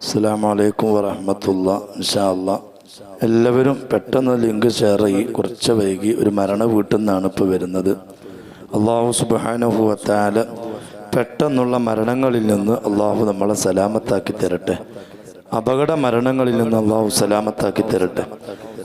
അസ്സാം വലൈക്കും വറഹമത്തുള്ള ഇൻഷാല്ല എല്ലാവരും പെട്ടെന്ന് ലിങ്ക് ഷെയർ ചെയ്യി കുറച്ച് വൈകി ഒരു മരണ വീട്ടിൽ നിന്നാണ് ഇപ്പോൾ വരുന്നത്. അള്ളാഹു സുബാനുഭവത്താൽ പെട്ടെന്നുള്ള മരണങ്ങളിൽ നിന്ന് അള്ളാഹു നമ്മളെ സലാമത്താക്കി തരട്ടെ. അപകട മരണങ്ങളിൽ നിന്ന് അള്ളാഹു സലാമത്താക്കി തരട്ടെ.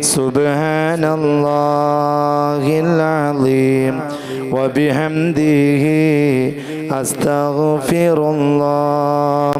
سبحان الله العظيم. وبحمده أستغفر الله.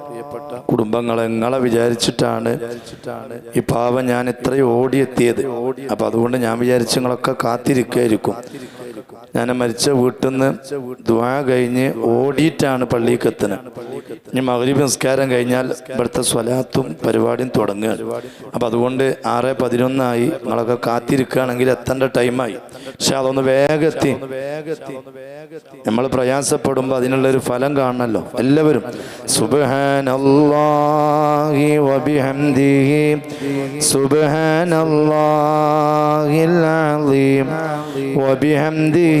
കുടുംബങ്ങളെ നിങ്ങളെ വിചാരിച്ചിട്ടാണ് ഈ പാവം ഞാൻ ഇത്രയും ഓടിയെത്തിയത്. അപ്പൊ അതുകൊണ്ട് ഞാൻ വിചാരിച്ചു നിങ്ങളൊക്കെ കാത്തിരിക്കായിരിക്കും. ഞാൻ മരിച്ച വീട്ടിൽ നിന്ന് ദ്വാ കഴിഞ്ഞ് ഓടിയിട്ടാണ് പള്ളിക്ക് എത്തുന്നത് ഇനി മകരീബ് നിസ്കാരം കഴിഞ്ഞാൽ ഇവിടുത്തെ സ്വലാത്തും പരിപാടിയും തുടങ്ങുക. അപ്പം അതുകൊണ്ട് ആറ് പതിനൊന്നായി നിങ്ങളൊക്കെ കാത്തിരിക്കുകയാണെങ്കിൽ എത്തേണ്ട ടൈമായി. പക്ഷെ അതൊന്ന് വേഗത്തി. നമ്മൾ പ്രയാസപ്പെടുമ്പോൾ അതിനുള്ളൊരു ഫലം കാണണമല്ലോ എല്ലാവരും. സുബഹാനല്ലാഹി വബിഹംദിഹി. സുബഹാനല്ലാഹിൽ അലീം വബിഹംദിഹി.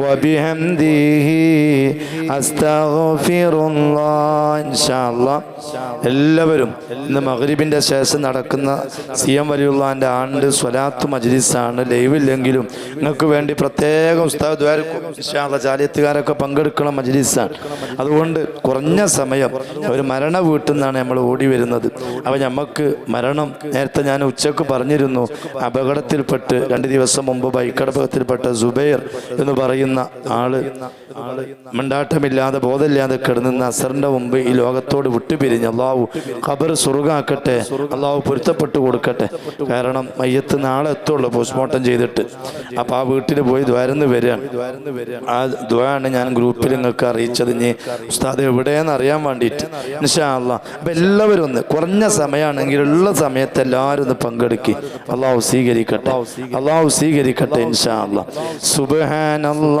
وبحمده أستغفر الله إن شاء الله എല്ലാവരും ഇന്ന് മഗ്രിബിൻ്റെ ശേഷം നടക്കുന്ന സി എം വലിയുള്ളാൻ്റെ ആണ്ട് സ്വലാത്ത് മജ്ലിസാണ് ലൈവില്ലെങ്കിലും നിങ്ങൾക്ക് വേണ്ടി പ്രത്യേകം ഉസ്താദ് ജാലിയത്തുകാരൊക്കെ പങ്കെടുക്കുന്ന മജ്ലിസാണ് അതുകൊണ്ട് കുറഞ്ഞ സമയം ഒരു മരണ വീട്ടിൽ നിന്നാണ് നമ്മൾ ഓടി വരുന്നത് അപ്പോൾ നമുക്ക് മരണം നേരത്തെ ഞാൻ ഉച്ചക്ക് പറഞ്ഞിരുന്നു അപകടത്തിൽപ്പെട്ട് രണ്ട് ദിവസം മുമ്പ് ബൈക്കടപകത്തിൽപ്പെട്ട സുബൈർ എന്ന് പറയുന്ന പറയുന്ന ആൾ മണ്ടാട്ടമില്ലാതെ ബോധമില്ലാതെ കിടന്നുന്ന അസറിന്റെ മുമ്പ് ഈ ലോകത്തോട് വിട്ടുപിരിഞ്ഞ് അള്ളാഹു ഖബർ സുറുകാക്കട്ടെ അള്ളാഹു പൊരുത്തപ്പെട്ടു കൊടുക്കട്ടെ. കാരണം മയ്യത്ത് നാളെ എത്തുള്ളൂ പോസ്റ്റ്മോർട്ടം ചെയ്തിട്ട്. അപ്പൊ ആ വീട്ടിൽ പോയി ദ്വാരന്ന് വരികയാണ് ആ ദ്വാരാണ് ഞാൻ ഗ്രൂപ്പിൽ നിങ്ങൾക്ക് അറിയിച്ചത്. ഇനി ഉസ്താദ് എവിടെയെന്ന് അറിയാൻ വേണ്ടിയിട്ട്. ഇൻഷാ അള്ളാ അപ്പൊ എല്ലാവരും ഒന്ന് കുറഞ്ഞ സമയമാണെങ്കിൽ ഉള്ള സമയത്ത് എല്ലാവരും ഒന്ന് പങ്കെടുക്കി. അള്ളാഹു സ്വീകരിക്കട്ടെ. അള്ളാഹു സ്വീകരിക്കട്ടെ ഇൻഷാ അള്ളാ സുബ്ഹാനല്ലാഹി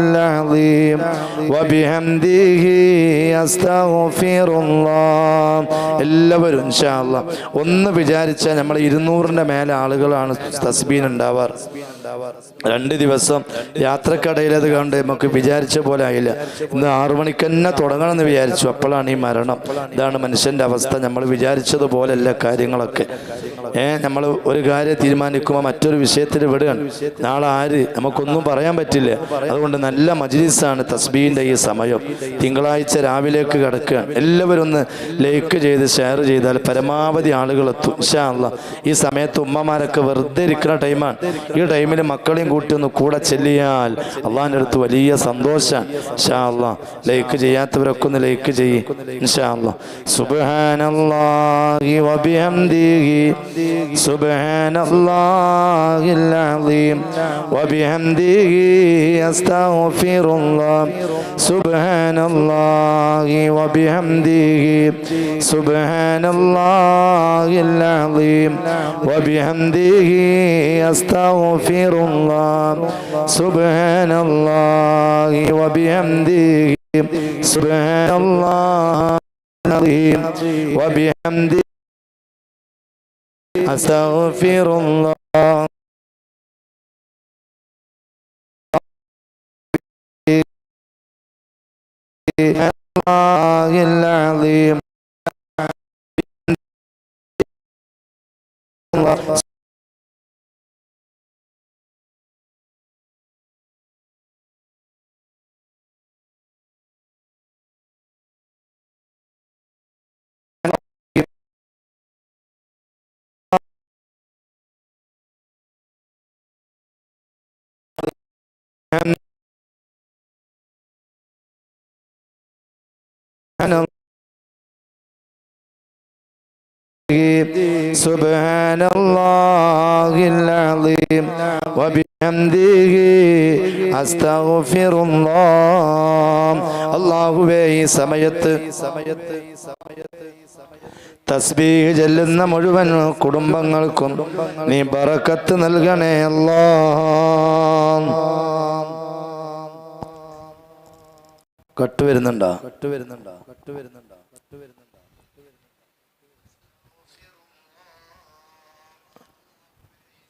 العظيم وبحمده أستغفر الله എല്ലാവരും ഇൻഷാല്ല ഒന്ന് വിചാരിച്ചാൽ നമ്മൾ ഇരുന്നൂറിൻ്റെ മേലെ ആളുകളാണ് തസ്ബീൻ ഉണ്ടാവാറ് രണ്ട് ദിവസം യാത്രക്കടയിൽ അത് കണ്ട് നമുക്ക് വിചാരിച്ച പോലെ ആയില്ല. ഇന്ന് ആറു മണിക്ക് തന്നെ തുടങ്ങണം എന്ന് വിചാരിച്ചു. അപ്പോഴാണ് ഈ മരണം. ഇതാണ് മനുഷ്യന്റെ അവസ്ഥ. നമ്മൾ വിചാരിച്ചതുപോലെയല്ല കാര്യങ്ങളൊക്കെ. ഏ നമ്മൾ ഒരു കാര്യം തീരുമാനിക്കുമ്പോൾ മറ്റൊരു വിഷയത്തിൽ വിടുകയാണ്. നാളെ ആര്? നമുക്കൊന്നും പറയാൻ പറ്റില്ല. അതുകൊണ്ട് നല്ല മജ്ലിസാണ് തസ്ബീന്റെ ഈ സമയം. തിങ്കളാഴ്ച രാവിലേക്ക് കിടക്കുകയാണ്. എല്ലാവരും ഒന്ന് ലൈക്ക് ചെയ്ത് ഷെയർ ചെയ്താൽ പരമാവധി ആളുകൾ എത്തും. ഈ സമയത്ത് ഉമ്മമാരൊക്കെ വെറുതെ ഇരിക്കുന്ന ടൈമാണ്. ഈ ടൈമിൽ മക്കളെയും കൂട്ടി ഒന്ന് കൂടെ ചെല്ലിയാൽ അള്ളാഹിന്റെ അടുത്ത് വലിയ സന്തോഷം. ഇൻഷാ അള്ളാ ലൈക്ക് ചെയ്യാത്തവരൊക്കെ ഒന്ന് ലൈക്ക് ചെയ്യും. ഇൻഷാ അള്ളാ സുബ്ഹാനല്ലാഹി വബിഹംദിഹി സുബ്ഹാനല്ലാഹിൽ അലീം വബിഹംദിഹി അസ്തഗ്ഫിറുല്ലാഹ് സുബ്ഹാനല്ലാഹി വബിഹംദിഹി വബിഹംദിഹി غير الله. سبحان الله وبحمده. سبحان الله العظيم وبحمده. أستغفر الله. الله العظيم. سبحان الله العظيم وبحمده أستغفر الله അള്ളാഹുവേ ഈ സമയത്ത് തസ്ബീഹ് ചെല്ലുന്ന മുഴുവൻ കുടുംബങ്ങൾക്കും നീ ബറക്കത്ത് നൽകണേ അല്ലാ കട്ട് വരുന്നുണ്ടോ കട്ട് വരുന്നുണ്ടോ കട്ട് വരുന്നുണ്ടോ കട്ട് വരുന്നുണ്ടോ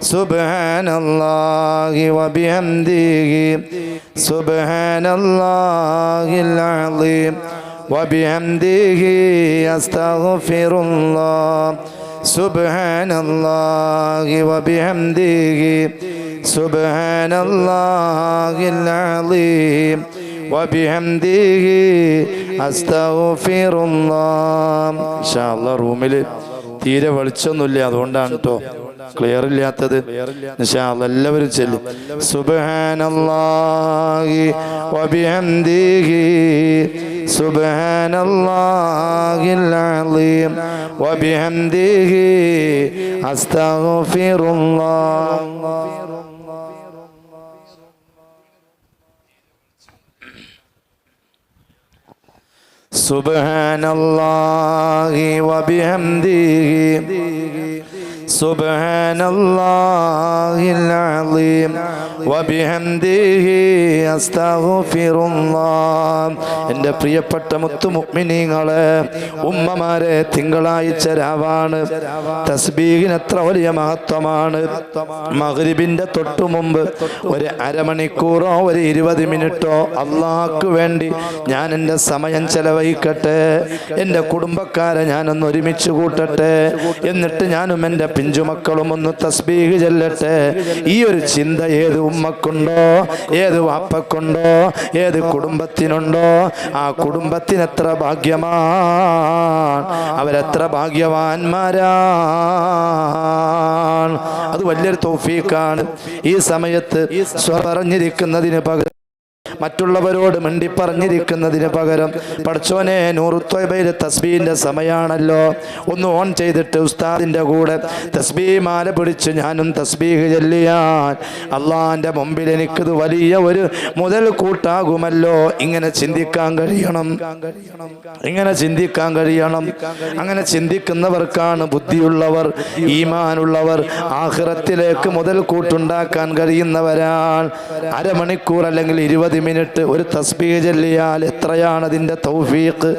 سبحان الله وبحمده سبحان الله العظيم وبحمده أستغفر الله سبحان الله وبحمده سبحان الله العظيم وبحمده أستغفر الله إن شاء الله റൂമിൽ തീരെ വെളിച്ചൊന്നുമില്ല അതുകൊണ്ടാണ് കേട്ടോ ക്ലിയർ ഇല്ലാത്തത് ഇൻഷാ അല്ലാ എല്ലാവരും ചെല്ലും സുബ്ഹാനല്ലാഹി വബിഹംദിഹി സുബ്ഹാനല്ലാഹിൽ അലീം വബിഹംദിഹി അസ്തഗ്ഫിറുല്ലാഹ് سبحان الله وبحمده سبحان الله العظيم وبحمده أستغفر الله എൻ്റെ പ്രിയപ്പെട്ട മുത്തുമുഗ്മിനീങ്ങളെ ഉമ്മമാരെ തിങ്കളാഴ്ച രാവാണ് തസ്ബീഹിന് എത്ര വലിയ മഹത്വമാണ് മഗ്രിബിന്റെ തൊട്ടു മുമ്പ് ഒരു അരമണിക്കൂറോ ഒരു ഇരുപത് മിനിറ്റോ അള്ളാഹ്ക്ക് വേണ്ടി ഞാൻ എൻ്റെ സമയം ചെലവഴിക്കട്ടെ എൻ്റെ കുടുംബക്കാരെ ഞാനൊന്ന് ഒരുമിച്ച് കൂട്ടട്ടെ എന്നിട്ട് ഞാനും എൻ്റെ പിഞ്ചുമക്കളും ഒന്ന് തസ്ബീഹ് ചെല്ലട്ടെ. ഈ ഒരു ചിന്ത ഏത് ഉമ്മക്കുണ്ടോ ഏത് വാപ്പക്കുണ്ടോ ഏത് കുടുംബത്തിനുണ്ടോ ആ കുടുംബത്തിന് എത്ര ഭാഗ്യമാണ് അവരെത്ര ഭാഗ്യവാന്മാരാണ് അത് വലിയൊരു തോഫീക്കാണ് ഈ സമയത്ത് സ്വ പറഞ്ഞിരിക്കുന്നതിന് പകരം മറ്റുള്ളവരോട് മിണ്ടിപ്പറഞ്ഞിരിക്കുന്നതിന് പകരം പഠിച്ചോനെ നൂറുത്തൊയ്ബയിലെ തസ്ബീന്റെ സമയമാണല്ലോ ഒന്ന് ഓൺ ചെയ്തിട്ട് ഉസ്താദിന്റെ കൂടെ തസ്ബീ മാല പിടിച്ച് ഞാനും തസ്ബീഹ് ചെല്ലിയാൽ അള്ളാന്റെ മുമ്പിൽ എനിക്കത് വലിയ ഒരു മുതൽ കൂട്ടാകുമല്ലോ. ഇങ്ങനെ ചിന്തിക്കാൻ കഴിയണം. ഇങ്ങനെ ചിന്തിക്കാൻ കഴിയണം. അങ്ങനെ ചിന്തിക്കുന്നവർക്കാണ് ബുദ്ധിയുള്ളവർ ഈമാനുള്ളവർ ആഹ്റത്തിലേക്ക് മുതൽ കൂട്ടുണ്ടാക്കാൻ കഴിയുന്നവരാണ്. അരമണിക്കൂർ അല്ലെങ്കിൽ ഇരുപത് മിനിറ്റ് ഒരു തസ്ബീഹ് ചൊല്ലിയാൽ എത്രയാണ് അതിൻ്റെ തൗഫീഖ്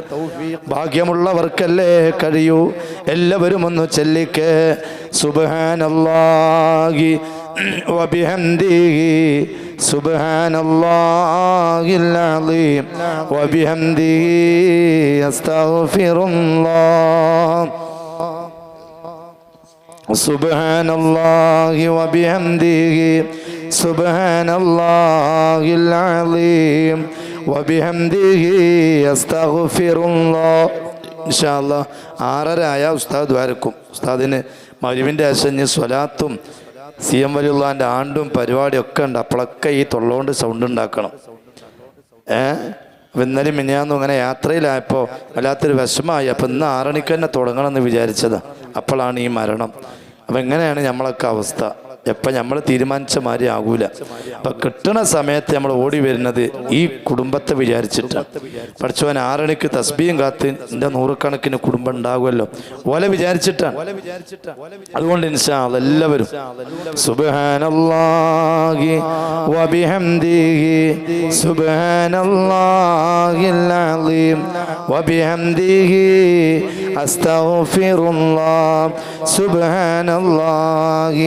ഭാഗ്യമുള്ളവർക്കല്ലേ കഴിയൂ എല്ലാവരും ഒന്ന് ചൊല്ലിക്ക് സുബ്ഹാനല്ലാഹി വബിഹംദിഹി സുബ്ഹാനല്ലാഹിൽ അലീം വബിഹംദിഹി അസ്തഗ്ഫിറുല്ലാഹ് سبحان الله وبحمده سبحان الله العظيم وبحمده أستغفر الله إن شاء الله ആറര ആയ ഉസ്താദ് വരക്കും ഉസ്താദിന് മരുവിൻ്റെ അശഞ്ഞ് സ്വലാത്തും സി എം വലിയുള്ളാൻ്റെ ആണ്ടും പരിപാടിയും ഒക്കെ ഉണ്ട് അപ്പോഴൊക്കെ ഈ തൊള്ളോണ്ട് സൗണ്ട് ഉണ്ടാക്കണം ഏ അപ്പം ഇന്നലെ മിനിയാന്നും അങ്ങനെ യാത്രയിലായപ്പോൾ വല്ലാത്തൊരു വിഷമമായി അപ്പം ഇന്ന് ആറണിക്ക് തന്നെ തുടങ്ങണമെന്ന് വിചാരിച്ചതാ അപ്പോഴാണ് ഈ മരണം അപ്പം എങ്ങനെയാണ് നമ്മളൊക്കെ അവസ്ഥ എപ്പം നമ്മൾ തീരുമാനിച്ച മാതിരി ആകൂല. അപ്പം കിട്ടണ സമയത്ത് നമ്മൾ ഓടി വരുന്നത് ഈ കുടുംബത്തെ വിചാരിച്ചിട്ടാണ് പഠിച്ചവൻ ആറണിക്ക് തസ്ബിയും കാത്ത് എന്റെ നൂറുകണക്കിന് കുടുംബം ഉണ്ടാകുമല്ലോ. ഓലെ വിചാരിച്ചിട്ടാണ് അതുകൊണ്ട് ഇൻഷാ എല്ലാവരും സുബ്ഹാനല്ലാഹി വബിഹംദിഹി അലീം വബിഹംദിഹി അസ്തഗ്ഫിറുല്ലാഹ് സുബ്ഹാനല്ലാഹി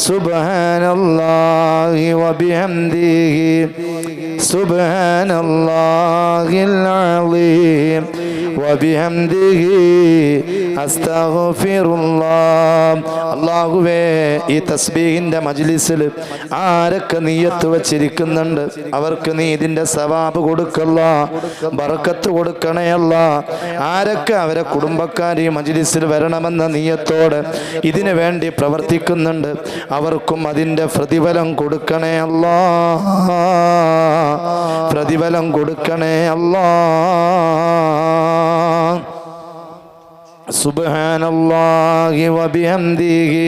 سبحان الله وبحمده سبحان الله العظيم وبحمده أستغفر الله അള്ളാഹുവേ ഈ തസ്ബീഹിന്റെ മജ്ലിസിൽ ആരൊക്കെ നീയത്ത് വച്ചിരിക്കുന്നുണ്ട് അവർക്ക് നീ ഇതിന്റെ സവാബ് കൊടുക്കല്ല ബറക്കത്ത് കൊടുക്കണയല്ല ആരൊക്കെ അവരെ കുടുംബക്കാർ ഈ മജ്ലിസിൽ വരണമെന്ന നീയത്തോടെ ഇതിനു വേണ്ടി പ്രവർത്തിക്കുന്നുണ്ട് അവർക്കും അതിന്റെ പ്രതിഫലം കൊടുക്കണേ അല്ല. പ്രതിഫലം കൊടുക്കണേ അല്ല. സുബാനല്ലാഹി വബിഹംദിഹി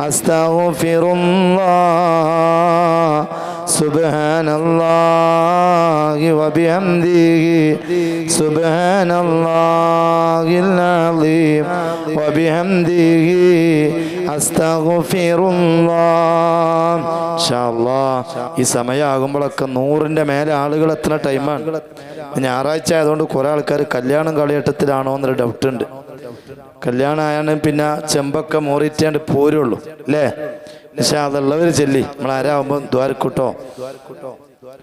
أستغفر الله سبحان الله وبحمده سبحان الله العظيم وبحمده أستغفر الله إن ഈ സമയമാകുമ്പോഴൊക്കെ നൂറിൻ്റെ മേലെ ആളുകൾ എത്തുന്ന ടൈമാണ് ഞായറാഴ്ച ആയതുകൊണ്ട് കുറേ ആൾക്കാർ കല്യാണം കളിയട്ടത്തിലാണോ എന്നൊരു ഡൗട്ട് ഉണ്ട് കല്യാണം ആയാണ് പിന്നെ ചെമ്പൊക്കെ മോറിറ്റാണ്ട് പോരുള്ളൂ അല്ലേ? പക്ഷെ അതുള്ളവർ ചെല്ലി. നമ്മൾ ആരാകുമ്പോൾ ദ്വാരക്കൂട്ടോ?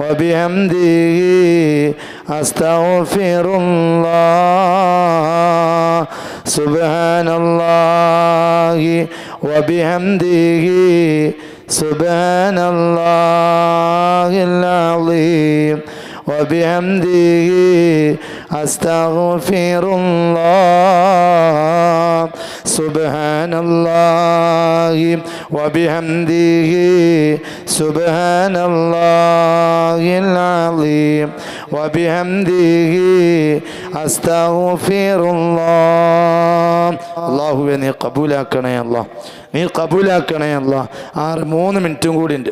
وبحمده أستغفر الله. سبحان الله وبحمده. سبحان الله العظيم. وبحمده أستغفر الله سبحان الله وبحمده سبحان الله العظيم وبحمده أستغفر الله الله നീ കബൂലാക്കണേ അല്ല നീ കബൂലാക്കണേ അല്ല ആറ് മൂന്ന് മിനിറ്റും കൂടി ഉണ്ട്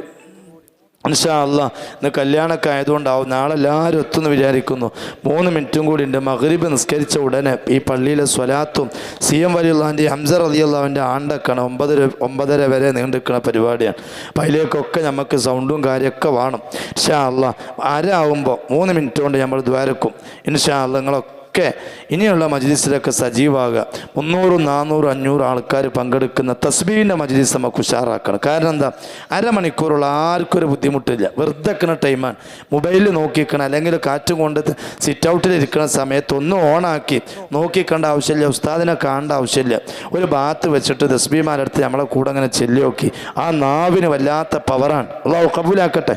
ഇൻഷാ അല്ല ഇന്ന് കല്യാണമൊക്കെ ആയതുകൊണ്ടാവും നാളെ എല്ലാവരും എത്തുമെന്ന് വിചാരിക്കുന്നു. മൂന്ന് മിനിറ്റും കൂടി ഉണ്ട്. മഗ്രിബ് നിസ്കരിച്ച ഉടനെ ഈ പള്ളിയിലെ സ്വലാത്തും സി എം വലിയുള്ളാന്റെ ഹംസർ അലിയുള്ളവന്റെ ആണ്ടൊക്കെയാണ്. ഒമ്പതര ഒമ്പതര വരെ നീണ്ടിരിക്കുന്ന പരിപാടിയാണ്. അപ്പം അതിലേക്കൊക്കെ നമുക്ക് സൗണ്ടും കാര്യമൊക്കെ വേണം. ഇൻഷാ അല്ല ആരാവുമ്പോൾ മൂന്ന് മിനിറ്റ് കൊണ്ട് നമ്മൾ ദ്വാരക്കും. ഇൻഷാ അല്ല നിങ്ങളൊക്കെ ഒക്കെ ഇനിയുള്ള മജ്ലിസിലൊക്കെ സജീവാകുക. മുന്നൂറ് നാനൂറ് അഞ്ഞൂറ് ആൾക്കാർ പങ്കെടുക്കുന്ന തസ്ബീന്റെ മജ്ലിസ് നമുക്ക് ഉഷാറാക്കണം. കാരണം എന്താ? അരമണിക്കൂറുള്ള ആർക്കും ഒരു ബുദ്ധിമുട്ടില്ല. വെറുതെ നിൽക്കുന്ന ടൈമാണ് മൊബൈലിൽ നോക്കിക്കണം അല്ലെങ്കിൽ കാറ്റും കൊണ്ട് സിറ്റ് ഔട്ടിൽ ഇരിക്കുന്ന സമയത്ത് ഒന്ന് ഓണാക്കി നോക്കിക്കേണ്ട ആവശ്യമില്ല. ഉസ്താദിനെ കാണേണ്ട ആവശ്യമില്ല. ഒരു ബാത്ത് വെച്ചിട്ട് തസ്ബീമാരെടുത്ത് നമ്മളെ കൂടെ അങ്ങനെ ചെല്ലി നോക്കി ആ നാവിന് വല്ലാത്ത പവറാണ് അള്ളാഹു കബൂലാക്കട്ടെ.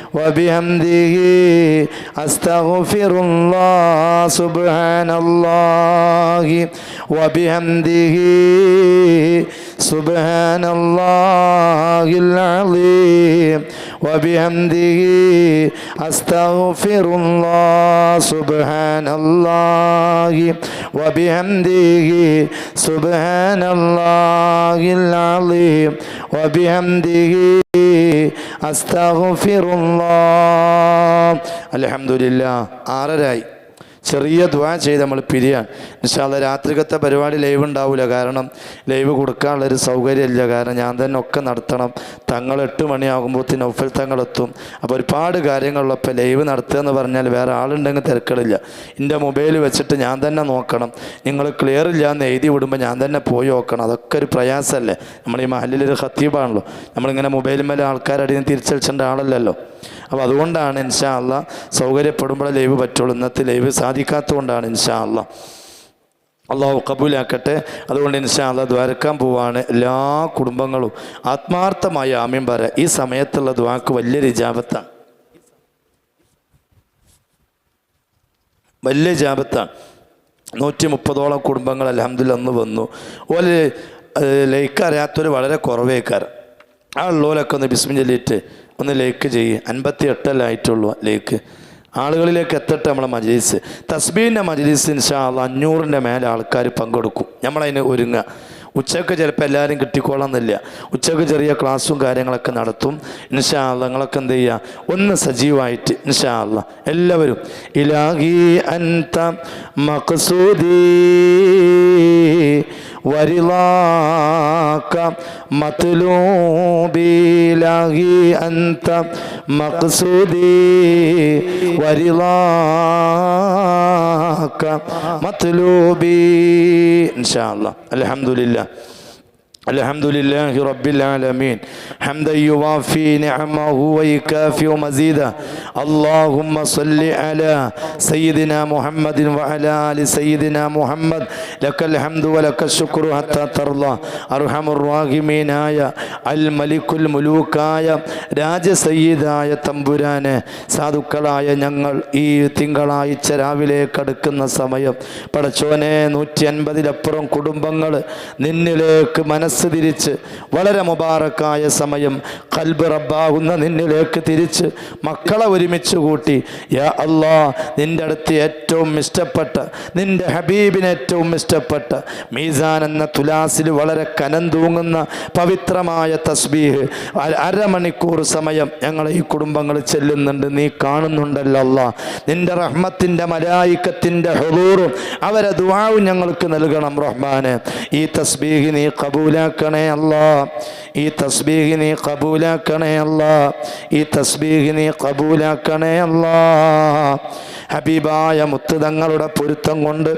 وبحمده أستغفر الله سبحان الله وبحمده سبحان الله العظيم وبحمده أستغفر الله سبحان الله وبحمده سبحان الله العظيم وبحمده أستغفر الله الحمد لله آرراي ചെറിയ ദ്വാ ചെയ്ത് നമ്മൾ പിരിയാണ് നിശാല രാത്രികത്തെ പരിപാടി ലൈവ് ഉണ്ടാവില്ല കാരണം ലൈവ് കൊടുക്കാനുള്ളൊരു സൗകര്യമില്ല. കാരണം ഞാൻ തന്നെ ഒക്കെ നടത്തണം. തങ്ങൾ എട്ട് മണിയാകുമ്പോഴത്തേന് ഒഫൽ തങ്ങളെത്തും. അപ്പോൾ ഒരുപാട് കാര്യങ്ങളുള്ളപ്പോൾ ലൈവ് നടത്തുക എന്ന് പറഞ്ഞാൽ വേറെ ആളുണ്ടെങ്കിൽ തിരക്കടില്ല. എന്റെ മൊബൈൽ വെച്ചിട്ട് ഞാൻ തന്നെ നോക്കണം. നിങ്ങൾ ക്ലിയർ ഇല്ല എന്ന് എഴുതി വിടുമ്പോൾ ഞാൻ തന്നെ പോയി നോക്കണം. അതൊക്കെ ഒരു പ്രയാസമല്ലേ? നമ്മൾ ഈ മഹലിലൊരു ഹത്തീബാണല്ലോ നമ്മളിങ്ങനെ മൊബൈൽ മേലെ ആൾക്കാരടിയും തിരിച്ചടിച്ചേണ്ട ആളല്ലല്ലോ. അപ്പോൾ അതുകൊണ്ടാണ് ഇൻഷാ അല്ല സൗകര്യപ്പെടുമ്പോൾ ലൈവ് പറ്റുള്ളൂ ഇന്നത്തെ ലൈവ് സാധിക്കാത്തതുകൊണ്ടാണ് ഇൻഷാ അല്ല അള്ളാഹു കബൂലാക്കട്ടെ അതുകൊണ്ട് ഇൻഷാ അല്ല ദ്വാരക്കാൻ പോവാണ് എല്ലാ കുടുംബങ്ങളും ആത്മാർത്ഥമായ ആമ്യം പറ ഈ സമയത്തുള്ള ദ്വാക്ക് വലിയ രജാപത്താണ് വലിയ ജാപത്താണ് നൂറ്റി മുപ്പതോളം കുടുംബങ്ങൾ അലഹമ്മദില്ല അന്ന് വന്നു ഓലെ ലൈക്ക് അറിയാത്തൊരു വളരെ കുറവേക്കാർ ആ ഉള്ളവരൊക്കെ ഒന്ന് ബിസ്മി ചൊല്ലിയിട്ട് ഒന്ന് ലേക്ക് ചെയ്യ്. അൻപത്തി എട്ടല്ലേ ആയിട്ടുള്ളൂ ലേക്ക്. ആളുകളിലേക്ക് എത്തട്ടെ നമ്മളെ മജ്ലിസ്. തസ്ബീന്റെ മജ്ലിസ് ഇൻഷാല്ല അഞ്ഞൂറിന്റെ മേലെ ആൾക്കാർ പങ്കെടുക്കും. നമ്മളതിന് ഒരുങ്ങുക ഉച്ചയ്ക്ക് ചിലപ്പോൾ എല്ലാവരും കിട്ടിക്കോളാന്നില്ല. ഉച്ചയ്ക്ക് ചെറിയ ക്ലാസ്സും കാര്യങ്ങളൊക്കെ നടത്തും. ഇൻഷാ ഇൻഷാല്ല നിങ്ങളൊക്കെ എന്ത് ചെയ്യുക ഒന്ന് സജീവമായിട്ട് ഇൻഷാല്ല എല്ലാവരും. ഇലാഹി അൻത മഖ്സൂദി ورضاك مطلوبي لاهي أنت مقصودي ورضاك مطلوبي إن شاء الله. الحمد لله. الحمد لله رب العالمين حمدا يوافي نعمه ويكافئ مزيدا اللهم صل على سيدنا محمد وعلى ال سيدنا محمد لك الحمد ولك الشكر حتى ترضى ارحم الراحمين ആയ അൽ മലിക്കുൽ മുലൂക്കായ രാജസയ്യിദായ തമ്പുരാന് സാധുക്കളായ ഞങ്ങൾ ഈ തിങ്കളാഴ്ച രാവിലെ കടക്കുന്ന സമയം പടച്ചോനെ നൂറ്റി അൻപതിലപ്പുറം കുടുംബങ്ങൾ നിന്നിലേക്ക് മനസ്സ് തിരിച്ച് വളരെ മുബാറക്കായ സമയം കൽബ് റബ്ബാകുന്ന നിന്നിലേക്ക് തിരിച്ച് മക്കളെ ഒരുമിച്ച് കൂട്ടി യാ അള്ളാ നിന്റെ അടുത്ത് ഏറ്റവും ഇഷ്ടപ്പെട്ട നിന്റെ ഹബീബിന് ഏറ്റവും ഇഷ്ടപ്പെട്ട മീസാൻ എന്ന തുലാസിൽ വളരെ കനം തൂങ്ങുന്ന പവിത്രമായ തസ്ബീഹ് അരമണിക്കൂർ സമയം ഞങ്ങൾ ഈ കുടുംബങ്ങൾ ചെല്ലുന്നുണ്ട് നീ കാണുന്നുണ്ടല്ലോ അല്ല. നിന്റെ റഹ്മത്തിന്റെ മലായിക്കത്തിന്റെ ഹുറൂറും അവരെ ദുവാവും ഞങ്ങൾക്ക് നൽകണം റഹ്മാന്. ഈ തസ്ബീഹ് നീ കബൂലാക്കണേ അല്ലാ. ഈ തസ്ബീഹ് നീ കബൂലാക്കണേ അല്ലാ. ഈ തസ്ബീഹ് നീ കബൂലാക്കണേ അല്ലാ. ഹബീബായ മുത്തുതങ്ങളുടെ പൊരുത്തം കൊണ്ട്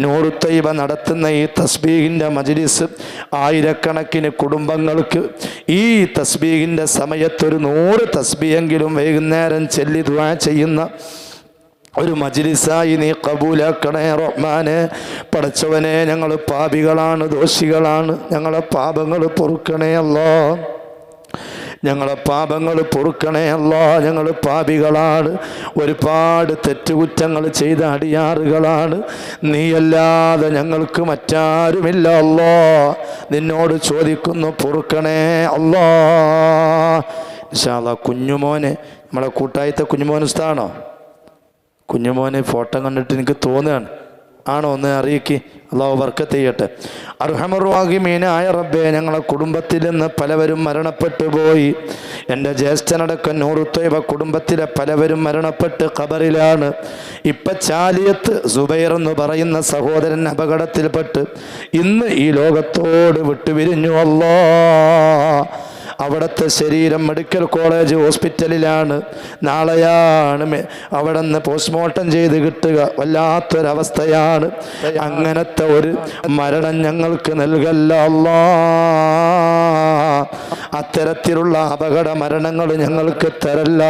നൂറുത്തൈബ നടത്തുന്ന ഈ തസ്ബീഹിന്റെ മജ്ലിസ് ആയിരക്കണക്കിന് കുടുംബങ്ങൾക്ക് ഈ തസ്ബീഹിന്റെ സമയത്തൊരു നൂറ് തസ്ബിയെങ്കിലും വൈകുന്നേരം ചെല്ലി ദുആ ചെയ്യുന്ന ഒരു മജിലിസായി നീ കബൂലാക്കണേ റഹ്മാനെ. പടച്ചവനെ ഞങ്ങൾ പാപികളാണ് ദോഷികളാണ്. ഞങ്ങളെ പാപങ്ങൾ പൊറുക്കണേ അല്ലോ. ഞങ്ങളെ പാപങ്ങൾ പൊറുക്കണേ അല്ല. ഞങ്ങൾ പാപികളാണ്. ഒരുപാട് തെറ്റുകുറ്റങ്ങൾ ചെയ്ത അടിയാറുകളാണ്. നീയല്ലാതെ ഞങ്ങൾക്ക് മറ്റാരുമില്ല അല്ലോ. നിന്നോട് ചോദിക്കുന്നു പൊറുക്കണേ അല്ലോ. ഇൻഷാല്ലാ കുഞ്ഞുമോനെ നമ്മളെ കൂട്ടായത്തെ കുഞ്ഞുമോൻ ഉസ്താണോ കുഞ്ഞുമോനെ ഫോട്ടോ കണ്ടിട്ട് എനിക്ക് തോന്നുകയാണ്. ആണോ ഒന്ന് അറിയിക്കി. അള്ളാഹു വർക്കത്ത് ചെയ്യട്ടെ. അർഹമറുവാഹിമീനായ റബ്ബെ ഞങ്ങളെ കുടുംബത്തിൽ നിന്ന് പലവരും മരണപ്പെട്ടു പോയി. എന്റെ ജ്യേഷ്ഠനടക്കം നൂറുത്വൈവ കുടുംബത്തിലെ പലവരും മരണപ്പെട്ട് ഖബറിലാണ്. ഇപ്പം ചാലിയത്ത് സുബൈർ എന്ന് പറയുന്ന സഹോദരൻ അപകടത്തിൽപ്പെട്ട് ഇന്ന് ഈ ലോകത്തോട് വിട്ടുപിരിഞ്ഞു. അല്ലോ അവിടുത്തെ ശരീരം മെഡിക്കൽ കോളേജ് ഹോസ്പിറ്റലിലാണ്. നാളെയാണ് അവിടെ നിന്ന് പോസ്റ്റ്മോർട്ടം ചെയ്ത് കിട്ടുക. വല്ലാത്തൊരവസ്ഥയാണ്. അങ്ങനത്തെ ഒരു മരണം ഞങ്ങൾക്ക് നൽകല്ല. അത്തരത്തിലുള്ള അപകട മരണങ്ങൾ ഞങ്ങൾക്ക് തരല്ല.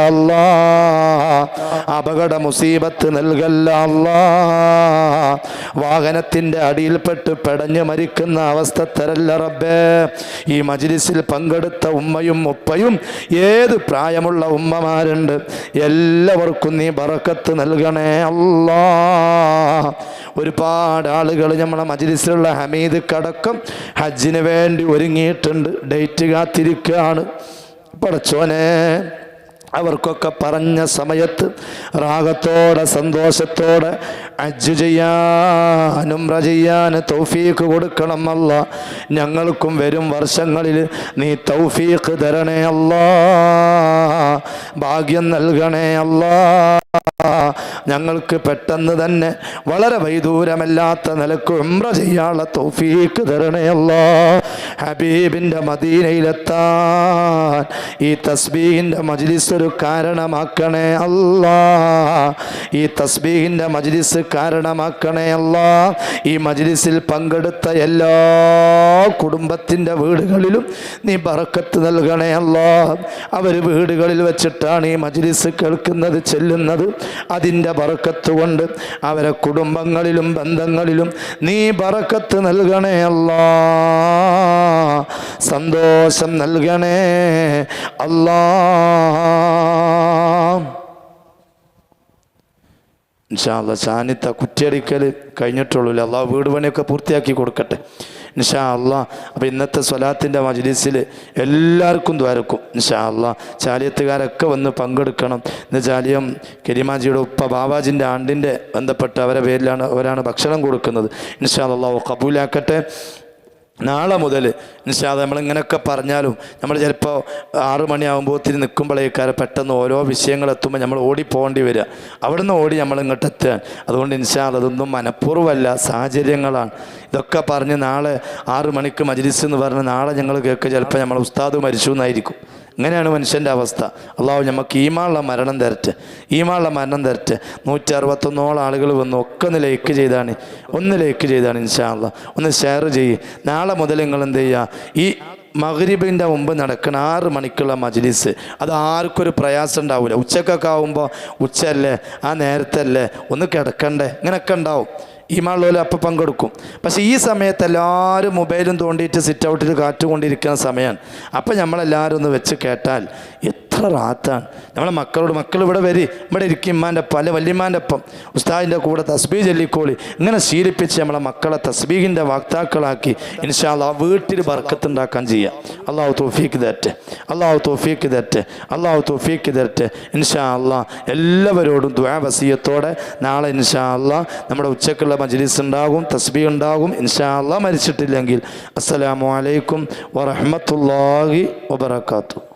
അപകട മുസീബത്ത് നൽകല്ല. വാഹനത്തിന്റെ അടിയിൽപ്പെട്ട് പെടഞ്ഞു മരിക്കുന്ന അവസ്ഥ തരല്ല റബ്ബേ. ഈ മജിലിസിൽ പങ്കെടുത്ത ഉമ്മയും ഉപ്പയും ഏത് പ്രായമുള്ള ഉമ്മമാരുണ്ട്? എല്ലാവർക്കും നീ ബറക്കത്ത് നൽകണേ അല്ലാ. ഒരുപാട് ആളുകൾ നമ്മളെ മജിലിസിലുള്ള ഹമീദ് കടക്കം ഹജ്ജിന് വേണ്ടി ഒരുങ്ങിയിട്ടുണ്ട്. ഡേറ്റ് കാത്തിരിക്കുകയാണ് പടച്ചോനെ അവർക്കൊക്കെ പറഞ്ഞ സമയത്ത് റാഗത്തോടെ സന്തോഷത്തോടെ അജ്ജ് ചെയ്യാനും ചെയ്യാൻ തൗഫീഖ് കൊടുക്കണം അല്ല. ഞങ്ങൾക്കും വരും വർഷങ്ങളിൽ നീ തൗഫീക്ക് തരണേ അല്ലാ. ഭാഗ്യം നൽകണേ അല്ലാ. ഞങ്ങൾക്ക് പെട്ടെന്ന് തന്നെ വളരെ വൈദൂരമല്ലാത്ത നിലയ്ക്ക് ഉംറ ചെയ്യാനുള്ള തൗഫീക്ക് തരണേ അല്ലാ. ഹബീബിന്റെ മദീനയിലെത്താൻ ഈ തസ്ബീഹിന്റെ മജ്ലിസ് ഒരു കാരണമാക്കണേ അല്ലാ. ഈ തസ്ബീഹിന്റെ മജ്ലിസ് കാരണമാക്കണേ അല്ലാ. ഈ മജ്ലിസിൽ പങ്കെടുത്ത എല്ലാ കുടുംബത്തിന്റെ വീടുകളിലും നീ ബറക്കത്ത് നൽകണേ അല്ലാ. അവർ വീടുകളിൽ വെച്ചിട്ടാണ് ഈ മജ്ലിസ് കേൾക്കുന്നത് ചെല്ലുന്നത്. അതിന്റെ ബറക്കത്ത് കൊണ്ട് അവരെ കുടുംബങ്ങളിലും ബന്ധങ്ങളിലും നീ ബറക്കത്ത് നൽകണേ അല്ലാ. സന്തോഷം നൽകണേ അല്ലാ. ഇൻഷാല്ല സാന്നിധ്യ കുറ്റിയടിക്കൽ കഴിഞ്ഞിട്ടുള്ളൂ അള്ളാഹ് വീട് പണിയൊക്കെ പൂർത്തിയാക്കി കൊടുക്കട്ടെ. ഇൻഷാ അള്ളാ അപ്പോൾ ഇന്നത്തെ സ്വലാത്തിന്റെ മജ്ലിസിൽ എല്ലാവർക്കും ദ്വാരക്കും. ഇൻഷാ അള്ളാ ചാലിയത്തുകാരൊക്കെ വന്ന് പങ്കെടുക്കണം. ഇന്ന് ചാലിയം കരിമാജിയുടെ ഉപ്പ ബാബാജിന്റെ ആണ്ടിന്റെ ബന്ധപ്പെട്ട് അവരെ പേരിലാണ് അവരാണ് ഭക്ഷണം കൊടുക്കുന്നത്. ഇൻഷാ അള്ളാഹ് കബൂലാക്കട്ടെ. നാളെ മുതൽ നിശ്ചാദ നമ്മളിങ്ങനെയൊക്കെ പറഞ്ഞാലും നമ്മൾ ചിലപ്പോൾ ആറു മണിയാകുമ്പോൾ ഒത്തിരി നിൽക്കുമ്പോഴേക്കാരെ പെട്ടെന്ന് ഓരോ വിഷയങ്ങൾ എത്തുമ്പോൾ നമ്മൾ ഓടിപ്പോകേണ്ടി വരിക അവിടുന്ന് ഓടി നമ്മൾ ഇങ്ങോട്ട് എത്താൻ അതുകൊണ്ട് നിശ്ചാദ അതൊന്നും മനഃപൂർവമല്ല സാഹചര്യങ്ങളാണ്. ഇതൊക്കെ പറഞ്ഞ് നാളെ ആറു മണിക്ക് മജ്ലിസ് എന്ന് പറഞ്ഞ് നാളെ ഞങ്ങൾ കേൾക്കുക. ചിലപ്പോൾ നമ്മൾ ഉസ്താദ് മരിച്ചു എന്നായിരിക്കും. ഇങ്ങനെയാണ് മനുഷ്യന്റെ അവസ്ഥ. അള്ളാഹു നമുക്ക് ഈമാനുള്ള മരണം തരട്ടെ. ഈമാനുള്ള മരണം തരട്ടെ. നൂറ്റി അറുപത്തൊന്നോളം ആളുകൾ വന്ന് ഒക്കെ ഒന്ന് ലൈക്ക് ചെയ്താണ്. ഒന്ന് ലൈക്ക് ചെയ്താണ് ഇൻഷാ അള്ളാ ഒന്ന് ഷെയർ ചെയ്യ്. നാളെ മുതൽ നിങ്ങൾ എന്ത് ചെയ്യുക ഈ മഗ്രിബിന്റെ മുമ്പ് നടക്കുന്ന ആറ് മണിക്കുള്ള മജ്ലിസ്. അത് ആർക്കൊരു പ്രയാസം ഉണ്ടാവില്ല ഉച്ചക്കൊക്കെ ആകുമ്പോൾ ഉച്ചയല്ലേ? ആ നേരത്തല്ലേ? ഒന്ന് കിടക്കണ്ടേ? ഇങ്ങനെയൊക്കെ ഉണ്ടാവും. ഈ മാളുകൾ അപ്പം പങ്കെടുക്കും. പക്ഷേ ഈ സമയത്ത് എല്ലാവരും മൊബൈലും തോണ്ടിയിട്ട് സിറ്റ് ഔട്ടിൽ കാറ്റുകൊണ്ടിരിക്കുന്ന സമയമാണ് അപ്പം നമ്മളെല്ലാവരും ഒന്ന് വെച്ച് കേട്ടാൽ എത്ര റാത്താണ്. നമ്മളെ മക്കളോട് മക്കൾ ഇവിടെ വരി ഇവിടെ ഇരിക്കും ഇമ്മാന്റെ പല വല്യമ്മാന്റെ ഒപ്പം. ഉസ്താദിന്റെ കൂടെ തസ്ബീ ചൊല്ലിക്കോളി. ഇങ്ങനെ ശീലിപ്പിച്ച് നമ്മളെ മക്കളെ തസ്ബീഹിന്റെ വാക്താക്കളാക്കി ഇൻഷാല്ല വീട്ടിൽ ബർക്കത്തുണ്ടാക്കാൻ ചെയ്യാം. അള്ളാഹു തോഫീക്ക് തരട്ടെ. അള്ളാഹു തോഫീക്ക് തരട്ടെ. അള്ളാഹു തോഫീക്ക് തരട്ടെ. ഇൻഷാ അള്ളാ എല്ലാവരോടും ദ്വാവസീയത്തോടെ നാളെ ഇൻഷാ അള്ളാ നമ്മുടെ ഉച്ചക്കുള്ള മജ്ലിസ് ഉണ്ടാകും തസ്ബീ ഉണ്ടാകും. ഇൻഷാ അള്ളാ മരിച്ചിട്ടില്ലെങ്കിൽ. അസ്സലാമു അലൈക്കും വറഹ്മത്തുള്ളാഹി വബറകാതുഹു.